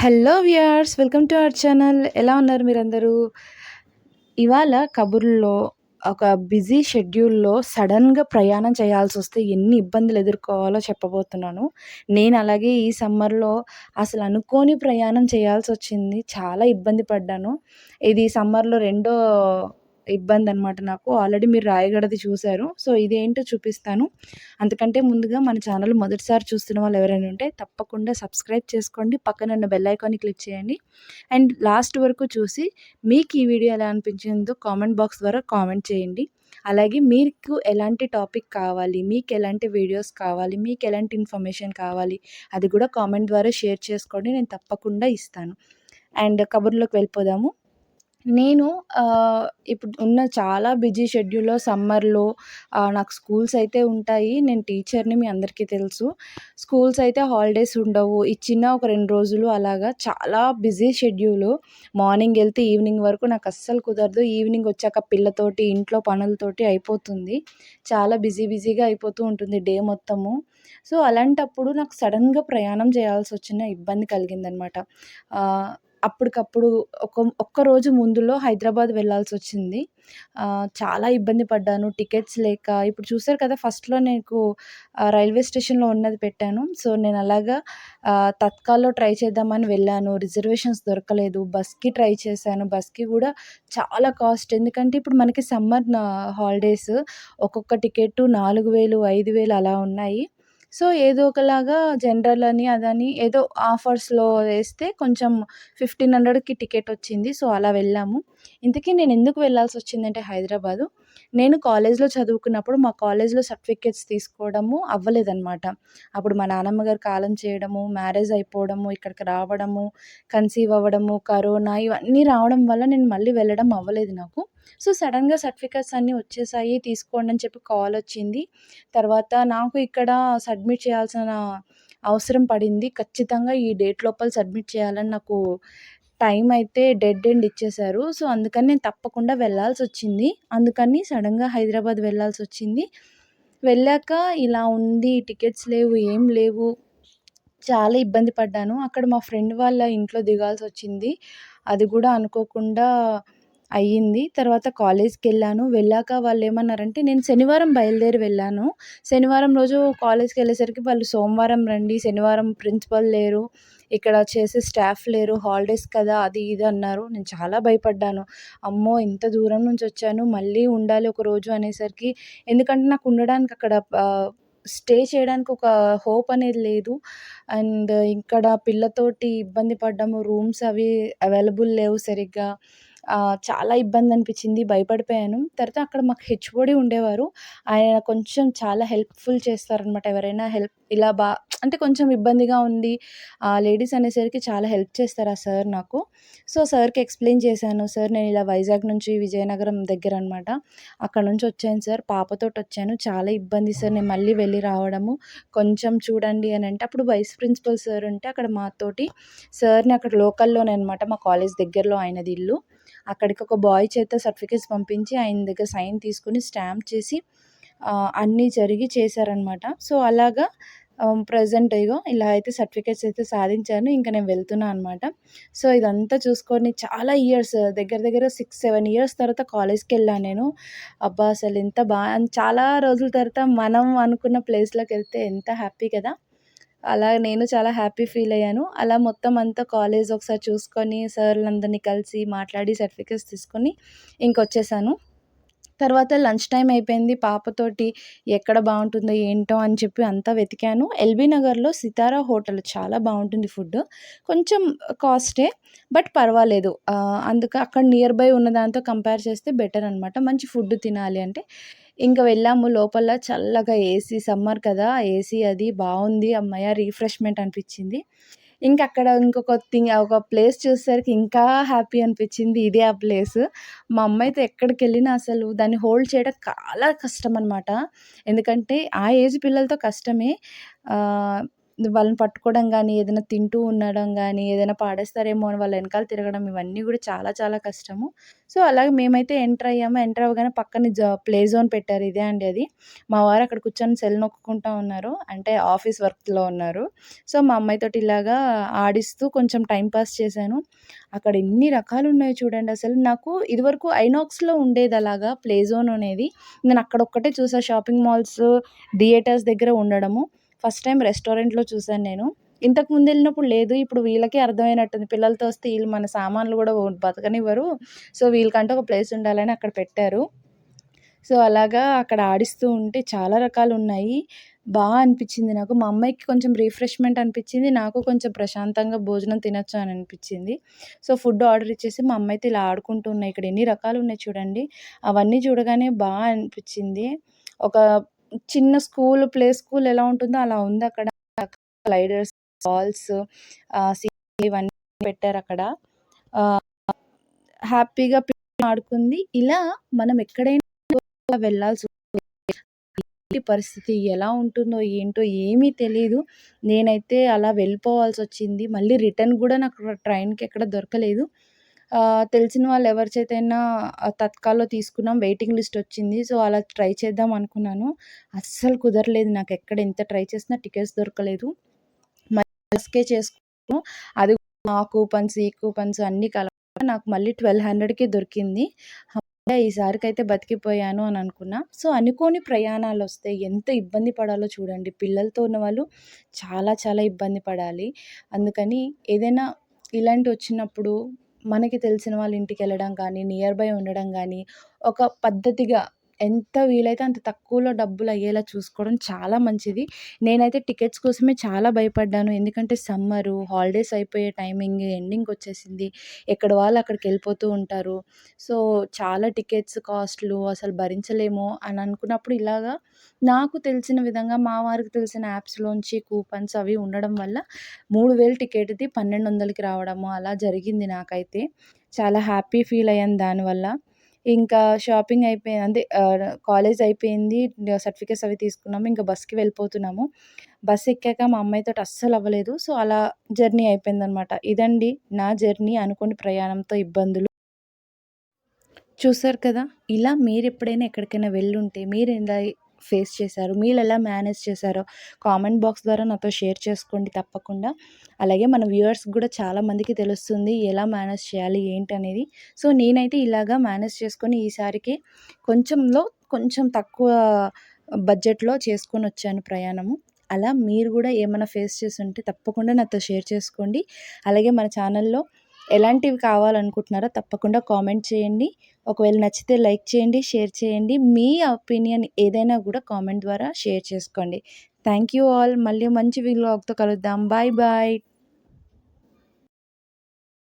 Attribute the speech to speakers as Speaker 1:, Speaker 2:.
Speaker 1: Hello viewers welcome to our channel. ఎలా ఉన్నారు మీరందరూ? ఇవాళ కబుర్లో ఒక బిజీ షెడ్యూల్లో సడన్గా ప్రయాణం చేయాల్సి వస్తే ఎన్ని ఇబ్బందులు ఎదుర్కోవాలో చెప్పబోతున్నాను. నేను అలాగే ఈ సమ్మర్లో అసలు అనుకోని ప్రయాణం చేయాల్సి వచ్చింది. చాలా ఇబ్బంది పడ్డాను. ఇది సమ్మర్లో రెండో ఇబ్బంది అనమాట నాకు. ఆల్రెడీ మీరు రాయగడది చూశారు. సో ఇదేంటో చూపిస్తాను. అందుకంటే ముందుగా మన ఛానల్ మొదటిసారి చూస్తున్న వాళ్ళు ఎవరైనా ఉంటే తప్పకుండా సబ్స్క్రైబ్ చేసుకోండి. పక్కన ఉన్న బెల్ ఐకాన్ని క్లిక్ చేయండి. అండ్ లాస్ట్ వరకు చూసి మీకు ఈ వీడియో ఎలా అనిపించిందో కామెంట్ బాక్స్ ద్వారా కామెంట్ చేయండి. అలాగే మీకు ఎలాంటి టాపిక్ కావాలి మీకు ఎలాంటి వీడియోస్ కావాలి మీకు ఎలాంటి ఇన్ఫర్మేషన్ కావాలి అది కూడా కామెంట్ ద్వారా షేర్ చేసుకోండి. నేను తప్పకుండా ఇస్తాను. అండ్ కబుర్లోకి వెళ్ళిపోదాము. నేను ఇప్పుడు ఉన్న చాలా బిజీ షెడ్యూల్లో సమ్మర్‌లో నాకు స్కూల్స్ అయితే ఉంటాయి. నేను టీచర్‌ని మీ అందరికీ తెలుసు. స్కూల్స్ అయితే హాలిడేస్ ఉండవు. ఇచ్చిన ఒక రెండు రోజులు అలాగా చాలా బిజీ షెడ్యూలు. మార్నింగ్ వెళ్తే ఈవినింగ్ వరకు నాకు అస్సలు కుదరదు. ఈవినింగ్ వచ్చాక పిల్లతోటి, ఇంట్లో పనులతోటి అయిపోతుంది. చాలా బిజీ బిజీగా అయిపోతూ ఉంటుంది డే మొత్తము. సో, అలాంటప్పుడు నాకు సడన్‌గా ప్రయాణం చేయాల్సి వచ్చిన ఇబ్బంది కలిగిందనమాట. అప్పటికప్పుడు ఒక ఒక్కరోజు ముందులో హైదరాబాద్ వెళ్ళాల్సి వచ్చింది చాలా ఇబ్బంది పడ్డాను. టికెట్స్ లేక ఇప్పుడు చూసారు కదా! ఫస్ట్‌లో నీకు రైల్వే స్టేషన్‌లో ఉన్నది పెట్టాను. సో, నేను అలాగా తత్కాల్‌లో ట్రై చేద్దామని వెళ్ళాను. రిజర్వేషన్స్ దొరకలేదు. బస్‌కి ట్రై చేశాను. బస్‌కి కూడా చాలా కాస్ట్. ఎందుకంటే ఇప్పుడు మనకి సమ్మర్ హాలిడేస్ ఒక్కొక్క టికెట్టు 4000, 5000 అలా ఉన్నాయి. సో ఏదో ఒకలాగా జనరల్ అని అదని ఏదో ఆఫర్స్‌లో వేస్తే కొంచెం ఫిఫ్టీన్ హండ్రెడ్‌కి టికెట్ వచ్చింది. సో అలా వెళ్ళాము. ఇంతకీ నేను ఎందుకు వెళ్ళాల్సి వచ్చిందంటే హైదరాబాదు నేను కాలేజ్‌లో చదువుకున్నప్పుడు మా కాలేజ్‌లో సర్టిఫికేట్స్ తీసుకోవడము అవ్వలేదన్నమాట అప్పుడు మా నాన్నమ్మ గారు కాలం చేయడము, మ్యారేజ్ అయిపోవడము, ఇక్కడికి రావడము, కన్సీవ్ అవ్వడము, కరోనా ఇవన్నీ రావడం వల్ల నేను మళ్ళీ వెళ్ళడం అవ్వలేదు నాకు. సో సడన్‌గా సర్టిఫికేట్స్ అన్నీ వచ్చేసాయి తీసుకోండి అని చెప్పి కాల్ వచ్చింది. తర్వాత నాకు ఇక్కడ సబ్మిట్ చేయాల్సిన అవసరం పడింది. ఖచ్చితంగా ఈ డేట్ లోపల సబ్మిట్ చేయాలని నాకు టైం అయితే డెడ్ ఎండ్ ఇచ్చేశారు. సో అందుకని నేను తప్పకుండా వెళ్ళాల్సి వచ్చింది అందుకని సడన్‌గా హైదరాబాద్ వెళ్ళాల్సి వచ్చింది వెళ్ళాక ఇలా ఉంది టికెట్స్ లేవు ఏం లేవు. చాలా ఇబ్బంది పడ్డాను. అక్కడ మా ఫ్రెండ్ వాళ్ళ ఇంట్లో దిగాల్సి వచ్చింది అది కూడా అనుకోకుండా అయ్యింది. తర్వాత కాలేజ్కి వెళ్ళాను వెళ్ళాక వాళ్ళు ఏమన్నారంటే నేను శనివారం బయలుదేరి వెళ్ళాను. శనివారం రోజు కాలేజ్కి వెళ్ళేసరికి వాళ్ళు సోమవారం రండి. శనివారం ప్రిన్సిపల్ లేరు. ఇక్కడ చేసే స్టాఫ్ లేరు. హాలిడేస్ కదా అది ఇది అన్నారు. నేను చాలా భయపడ్డాను. అమ్మో! ఇంత దూరం నుంచి వచ్చాను. మళ్ళీ ఉండాలి ఒక రోజు అనేసరికి ఎందుకంటే నాకు ఉండడానికి అక్కడ స్టే చేయడానికి ఒక హోప్ అనేది లేదు. అండ్ ఇక్కడ పిల్లతోటి ఇబ్బంది పడ్డాము రూమ్స్ అవి అవైలబుల్ లేవు సరిగ్గా. చాలా ఇబ్బంది అనిపించింది భయపడిపోయాను. తర్వాత అక్కడ మాకు హెచ్ఓడి ఉండేవారు. ఆయన కొంచెం చాలా హెల్ప్ఫుల్ చేస్తారనమాట ఎవరైనా హెల్ప్ ఇలా బా అంటే కొంచెం ఇబ్బందిగా ఉంది లేడీస్ అనేసరికి చాలా హెల్ప్ చేస్తారు ఆ సార్ నాకు? సో సార్కి ఎక్స్ప్లెయిన్ చేశాను. సార్ నేను ఇలా వైజాగ్ నుంచి విజయనగరం దగ్గర అనమాట అక్కడ నుంచి వచ్చాను సార్. పాపతోటి వచ్చాను. చాలా ఇబ్బంది సార్. నేను మళ్ళీ వెళ్ళి రావడము. కొంచెం చూడండి అని అంటే అప్పుడు వైస్ ప్రిన్సిపల్ సార్ ఉంటే అక్కడ మాతోటి సార్ని అక్కడ లోకల్లోనే అనమాట మా కాలేజ్ దగ్గరలో ఆయనది ఇల్లు. అక్కడికి ఒక బాయ్ చేత సర్టిఫికేట్స్ పంపించి ఆయన దగ్గర సైన్ తీసుకుని స్టాంప్ చేసి అన్నీ జరిగి చేశారనమాట సో అలాగా ప్రజెంట్ ఇగో ఇలా అయితే సర్టిఫికేట్స్ అయితే సాధించాను ఇంకా నేను వెళ్తున్నాను అనమాట సో ఇదంతా చూసుకొని చాలా ఇయర్స్ దగ్గర దగ్గర సిక్స్ సెవెన్ ఇయర్స్ తర్వాత కాలేజ్కి వెళ్ళాను నేను. అబ్బా అసలు ఎంత బాగా చాలా రోజుల తర్వాత మనం అనుకున్న ప్లేస్లోకి వెళ్తే ఎంత హ్యాపీ కదా. అలా నేను చాలా హ్యాపీ ఫీల్ అయ్యాను. అలా మొత్తం అంతా కాలేజ్ ఒకసారి చూసుకొని సార్లందరినీ కలిసి మాట్లాడి సర్టిఫికేట్స్ తీసుకొని ఇంకొచ్చేసాను. తర్వాత లంచ్ టైం అయిపోయింది. పాపతోటి ఎక్కడ బాగుంటుందో ఏంటో అని చెప్పి అంతా వెతికాను. ఎల్బీ నగర్లో సితారా హోటల్ చాలా బాగుంటుంది ఫుడ్. కొంచెం కాస్టే బట్ పర్వాలేదు. అందుకే అక్కడ నియర్ బై ఉన్న దాంతో కంపేర్ చేస్తే బెటర్ అనమాట మంచి ఫుడ్ తినాలి అంటే. ఇంకా వెళ్ళాము లోపల చల్లగా ఏసీ సమ్మర్ కదా ఏసీ అది బాగుంది. అమ్మయ్య రీఫ్రెష్మెంట్ అనిపించింది. ఇంకా అక్కడ ఇంకొక థింగ్ ఒక ప్లేస్ చూసేసరికి ఇంకా హ్యాపీ అనిపించింది. ఇదే ఆ ప్లేస్. మా అమ్మ అయితే ఎక్కడికి వెళ్ళినా అసలు దాన్ని హోల్డ్ చేయడం చాలా కష్టం అనమాట ఎందుకంటే ఆ ఏజ్ పిల్లలతో కష్టమే. వాళ్ళని పట్టుకోవడం కానీ ఏదైనా తింటూ ఉండడం కానీ ఏదైనా పాడేస్తారేమో అని వాళ్ళ వెనకాల తిరగడం ఇవన్నీ కూడా చాలా చాలా కష్టము. సో, అలాగే మేమైతే ఎంటర్ అయ్యాము. ఎంటర్ అవ్వగానే పక్కన జ ప్లే జోన్ పెట్టారు. ఇదే అండి అది. మా వారు అక్కడ కూర్చొని సెల్ నొక్కుకుంటా ఉన్నారు. అంటే ఆఫీస్ వర్క్‌లో ఉన్నారు. సో, మా అమ్మాయితోటి ఇలాగా ఆడిస్తూ కొంచెం టైం పాస్ చేశాను. అక్కడ ఎన్ని రకాలు ఉన్నాయి చూడండి అసలు. నాకు ఇదివరకు ఐనాక్స్‌లో ఉండేది అలాగా ప్లే జోన్ అనేది. నేను అక్కడ ఒక్కటే చూసా షాపింగ్ మాల్స్, థియేటర్స్ దగ్గర ఉండడము. ఫస్ట్ టైం రెస్టారెంట్‌లో చూసాను నేను. ఇంతకు ముందు వెళ్ళినప్పుడు లేదు. ఇప్పుడు వీళ్ళకే అర్థమైనట్టుంది. పిల్లలతో వస్తే వీళ్ళు మన సామాన్లు కూడా బతకనివ్వరు. సో, వీళ్ళకంటే ఒక ప్లేస్ ఉండాలని అక్కడ పెట్టారు. సో, అలాగా అక్కడ ఆడిస్తూ ఉంటే చాలా రకాలు ఉన్నాయి బాగా అనిపించింది నాకు. మా అమ్మాయికి కొంచెం రిఫ్రెష్‌మెంట్ అనిపించింది నాకు కొంచెం ప్రశాంతంగా భోజనం తినొచ్చు అని అనిపించింది సో, ఫుడ్ ఆర్డర్ ఇచ్చేసి మా అమ్మాయితో ఇలా ఆడుకుంటూ ఉన్నాయి. ఇక్కడ ఎన్ని రకాలు ఉన్నాయి చూడండి. అవన్నీ చూడగానే బాగా అనిపించింది ఒక చిన్న స్కూల్, ప్లే స్కూల్ ఎలా ఉంటుందో అలా ఉంది అక్కడ. స్లైడర్స్, బాల్స్ ఇవన్నీ పెట్టారు అక్కడ. హ్యాపీగా ఆడుకుంది. ఇలా మనం ఎక్కడైనా వెళ్ళాల్సి పరిస్థితి ఎలా ఉంటుందో ఏంటో ఏమీ తెలియదు నేనైతే అలా వెళ్ళిపోవాల్సి వచ్చింది. మళ్ళీ రిటర్న్ కూడా నాకు ట్రైన్‌కి ఎక్కడ దొరకలేదు. తెలిసిన వాళ్ళు ఎవరి చేతైనా తత్కాల్‌లో తీసుకున్నాం. వెయిటింగ్ లిస్ట్ వచ్చింది. సో, అలా ట్రై చేద్దాం అనుకున్నాను. అస్సలు కుదరలేదు. నాకు ఎక్కడ ఎంత ట్రై చేసినా టికెట్స్ దొరకలేదు. బస్‌కే చేసుకున్నాను. అది ఆ కూపన్స్, ఈ కూపన్స్ అన్నీ కలపగా నాకు మళ్ళీ 1200కే దొరికింది. ఈసారికి ఈసారికైతే బతికిపోయాను అని అనుకున్నా. సో, అనుకోని ప్రయాణాలు వస్తే ఎంత ఇబ్బంది పడాలో చూడండి. పిల్లలతో ఉన్న వాళ్ళు చాలా చాలా ఇబ్బంది పడాలి. అందుకని ఏదైనా ఇలాంటి వచ్చినప్పుడు మనకి తెలిసిన వాళ్ళ ఇంటికెళ్ళడం కానీ, నియర్ బై ఉండడం కానీ ఒక పద్ధతిగా ఎంత వీలైతే అంత తక్కువలో డబ్బులు అయ్యేలా చూసుకోవడం చాలా మంచిది. నేనైతే టికెట్స్ కోసమే చాలా భయపడ్డాను. ఎందుకంటే సమ్మరు, హాలిడేస్ అయిపోయే టైమింగ్ ఎండింగ్ వచ్చేసింది ఎక్కడ వాళ్ళు అక్కడికి వెళ్ళిపోతూ ఉంటారు. సో, చాలా టికెట్స్ కాస్ట్‌లు అసలు భరించలేము అని అనుకున్నప్పుడు ఇలాగా నాకు తెలిసిన విధంగా మా వారికి తెలిసిన యాప్స్‌లోంచి కూపన్స్ అవి ఉండడం వల్ల 3000 టికెట్‌ది 1200కి రావడము అలా జరిగింది నాకైతే. చాలా హ్యాపీ ఫీల్ అయ్యాను దానివల్ల. ఇంకా షాపింగ్ అయిపోయింది అంటే కాలేజ్ అయిపోయింది. సర్టిఫికేట్స్ అవి తీసుకున్నాము. ఇంకా బస్‌కి వెళ్ళిపోతున్నాము. బస్ ఎక్కాక మా అమ్మాయితో అస్సలు అవ్వలేదు. సో, అలా జర్నీ అయిపోయిందనమాట. ఇదండి నా జర్నీ అనుకోని ప్రయాణంతో ఇబ్బందులు. చూసారు కదా! ఇలా మీరు ఎప్పుడైనా ఎక్కడికైనా వెళ్ళుంటే మీరెలా ఫేస్ చేశారు? మీరు ఎలా మేనేజ్ చేశారో కామెంట్ బాక్స్ ద్వారా నాతో షేర్ చేసుకోండి తప్పకుండా. అలాగే మన వ్యూవర్స్ కూడా చాలా మందికి తెలుస్తుంది ఎలా మేనేజ్ చేయాలి ఏంటి అనేది సో, నేనైతే ఇలాగా మేనేజ్ చేసుకొని ఈసారికి కొంచెంలో కొంచెం తక్కువ బడ్జెట్‌లో చేసుకొనొచ్చాను ప్రయాణము. అలా మీరు కూడా ఏమైనా ఫేస్ చేసుంటే తప్పకుండా నాతో షేర్ చేసుకోండి. అలాగే మన ఛానల్‌లో ఎలాంటివి కావాలనుకుంటున్నారో తప్పకుండా కామెంట్ చేయండి. ఒకవేళ నచ్చితే లైక్ చేయండి, షేర్ చేయండి. మీ ఒపీనియన్ ఏదైనా కూడా కామెంట్ ద్వారా షేర్ చేసుకోండి. Thank you all. మళ్ళీ మంచి వ్లాగ్‌తో కలుద్దాం. Bye bye.